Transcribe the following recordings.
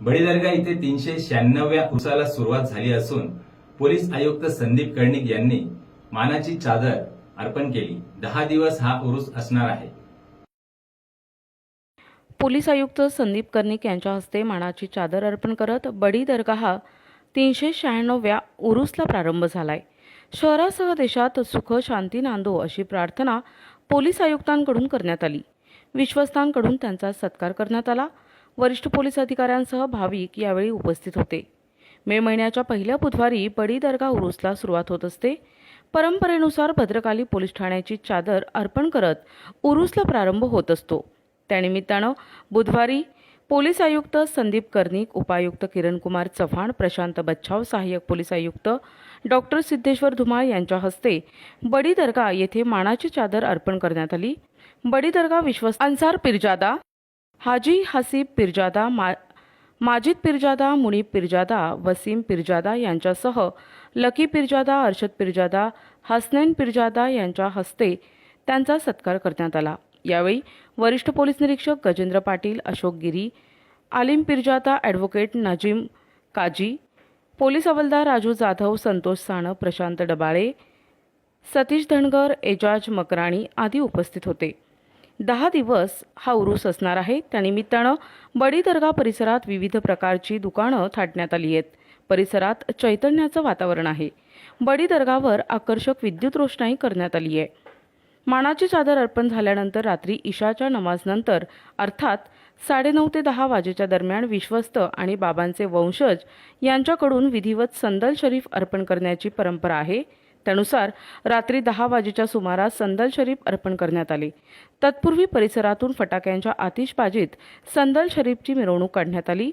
बळीदर्गा इथे तीनशे शहाण्णव्या उसाला सुरुवात झाली असून पोलीस आयुक्त संदीप कर्णिक यांनी मानाची चादर अर्पण केली. दहा दिवस हा उरुस असणार आहे. पोलीस आयुक्त संदीप कर्णिक यांच्या हस्ते मानाची चादर अर्पण करत बडी दरगाह तीनशे शहाण्णव्या उरूसला प्रारंभ झालाय. शहरासह देशात सुख शांती नांदो अशी प्रार्थना पोलीस आयुक्तांकडून करण्यात आली. विश्वस्तांकडून त्यांचा सत्कार करण्यात आला. वरिष्ठ पोलीस अधिकाऱ्यांसह भाविक यावेळी उपस्थित होते. मे महिन्याच्या पहिल्या बुधवारी बडी दर्गा उरूसला सुरुवात होत असते. परंपरेनुसार भद्रकाली पोलीस ठाण्याची चादर अर्पण करत उरूसला प्रारंभ होत असतो. त्यानिमित्तानं बुधवारी पोलीस आयुक्त संदीप कर्णिक उपायुक्त किरणकुमार चव्हाण प्रशांत बच्छाव सहाय्यक पोलीस आयुक्त डॉक्टर सिद्धेश्वर धुमाळ यांच्या हस्ते बडी दर्गा येथे मानाची चादर अर्पण करण्यात आली. बडी दर्गा विश्वस्त अन्सार पिरजादा हाजी हसीब पिरजादा मा माजिद पिरजादा मुनीब पिरजादा वसीम पिरजादा यांच्यासह लकी पिरजादा अर्शद पिरजादा हसनैन पिरजादा यांच्या हस्ते त्यांचा सत्कार करण्यात आला. यावेळी वरिष्ठ पोलीस निरीक्षक गजेंद्र पाटील अशोक गिरी आलिम पिरजादा ॲडव्होकेट नजीम काजी पोलीस हवालदार राजू जाधव संतोष साणं प्रशांत डबाळे सतीश धनगर एजाज मकराणी आदी उपस्थित होते. दहा दिवस हा उरूस असणार आहे. त्यानिमित्तानं बडी दर्गा परिसरात विविध प्रकारची दुकानं थाटण्यात आली आहेत. परिसरात चैतन्याचं वातावरण आहे. बडी दर्गावर आकर्षक विद्युत रोषणाई करण्यात आली आहे. मानाची चादर अर्पण झाल्यानंतर रात्री इशाच्या नमाजनंतर अर्थात साडेनऊ ते दहा वाजेच्या दरम्यान विश्वस्त आणि बाबांचे वंशज यांच्याकडून विधिवत संदल शरीफ अर्पण करण्याची परंपरा आहे. त्यानुसार रात्री दहा वाजेच्या सुमारास संदल शरीफ अर्पण करण्यात आले. तत्पूर्वी परिसरातून फटाक्यांच्या आतिषबाजीत संदल शरीफची मिरवणूक काढण्यात आली.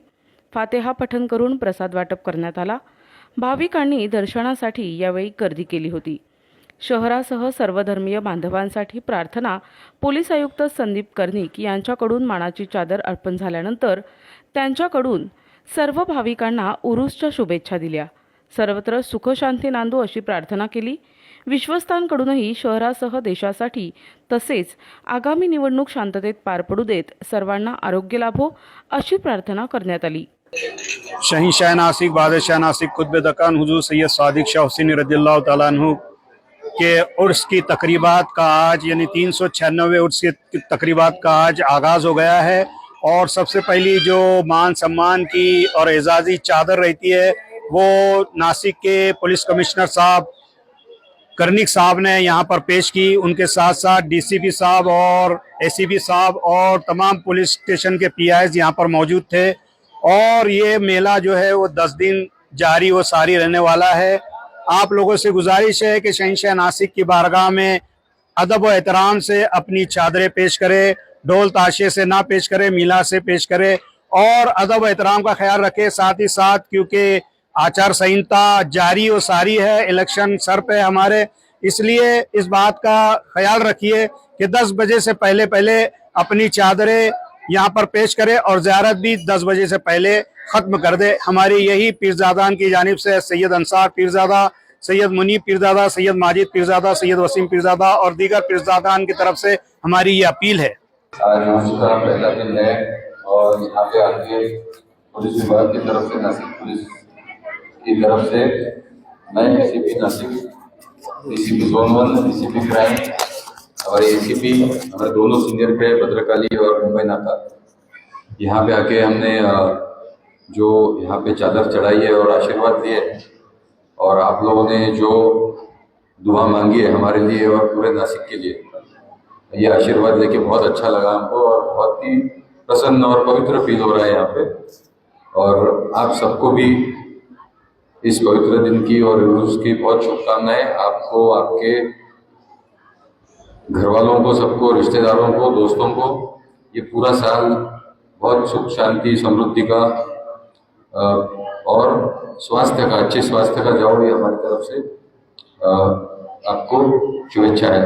फातेहा पठण करून प्रसाद वाटप करण्यात आला. भाविकांनी दर्शनासाठी यावेळी गर्दी केली होती. शहरासह सर्वधर्मीय बांधवांसाठी प्रार्थना पोलीस आयुक्त संदीप कर्णिक यांच्याकडून मानाची चादर अर्पण झाल्यानंतर त्यांच्याकडून सर्व भाविकांना उरूसच्या शुभेच्छा दिल्या. सर्वत्र सुखशांती नांदो अशी प्रार्थना केली. विश्वस्तांकडूनही शहरासह देशासाठी तसेच आगामी निवडणूक शांततेत पार पडू देत सर्वांना आरोग्य लाभो अशी प्रार्थना करण्यात आली. शहीन शाह नासिक, बादशाह नासिक कुतब दकान हुजूर सैयद सादिक शाह हुसैन रदिल्ला तु के उर्स की तकरीबात का आज, यानी तीन सौ छियानवे उर्स की तकरीबात का आज आगाज़ हो गया है। और सबसे पहली जो मान सम्मान की और एजाज़ी चादर रहती है वो नासिक के पुलिस कमिश्नर साहब, कर्निक साहब ने यहाँ पर पेश की। उनके साथ साथ डीसीपी साहब और एसीपी साहब और तमाम पुलिस स्टेशन के पीआईज यहाँ पर मौजूद थे। और ये मेला जो है, वो दस दिन जारी, व सारी रहने वाला है। आप लोगों से गुजारिश है कि शहनशाह नासिक की बारगाह में अदब व एहतराम से अपनी चादरें पेश करे, ढोल ताशे से ना पेश करे, मीला से पेश करे और अदब एहतराम का ख्याल रखे। साथ ही साथ, क्योंकि आचार संहिता जारी और सारी है इलेक्शन सर पे हमारे। इसलिए इस बात का ख्याल रखिए कि 10 बजे से पहले पहले अपनी चादरें यहाँ पर पेश करे और ज़्यारत भी 10 बजे से पहले ख़त्म कर दे। हमारी यही पीरजादान की जानब से सैयद अंसार पीरजादा, सैयद मुनीब पीरजादा, सैयद माजिद पीरजादा, सैयद वसीम पीरजादा और दीगर पीरजादान की तरफ़ से हमारी ये अपील है। और यहाँ पे आके पुलिस विभाग की तरफ़ से नासिक पुलिस की तरफ़ से मैं ACP Nashik ACP zone one ACP crime हमारे एसीपी हमारे दोनों सीनियर पे भद्रकाली और मुंबई नाका। यहाँ पे आके हमने जो यहाँ पे चादर चढ़ाई है और आशीर्वाद दिए और आप लोगों ने जो दुआ मांगी है हमारे लिए और पूरे नासिक के लिए, ये आशीर्वाद लेके बहुत अच्छा लगा हमको और बहुत ही प्रसन्न और पवित्र फील हो रहा है यहाँ पे। और आप सबको भी इस पवित्र दिन की और उर्स की बहुत शुभकामनाएँ आपको, आपके घर वालों को, सबको, रिश्तेदारों को, दोस्तों को। ये पूरा साल बहुत सुख, शांति, समृद्धि का और स्वास्थ्य का, अच्छे स्वास्थ्य का जाओ ये हमारी तरफ़ से। आपको शुभेच्छाएँ।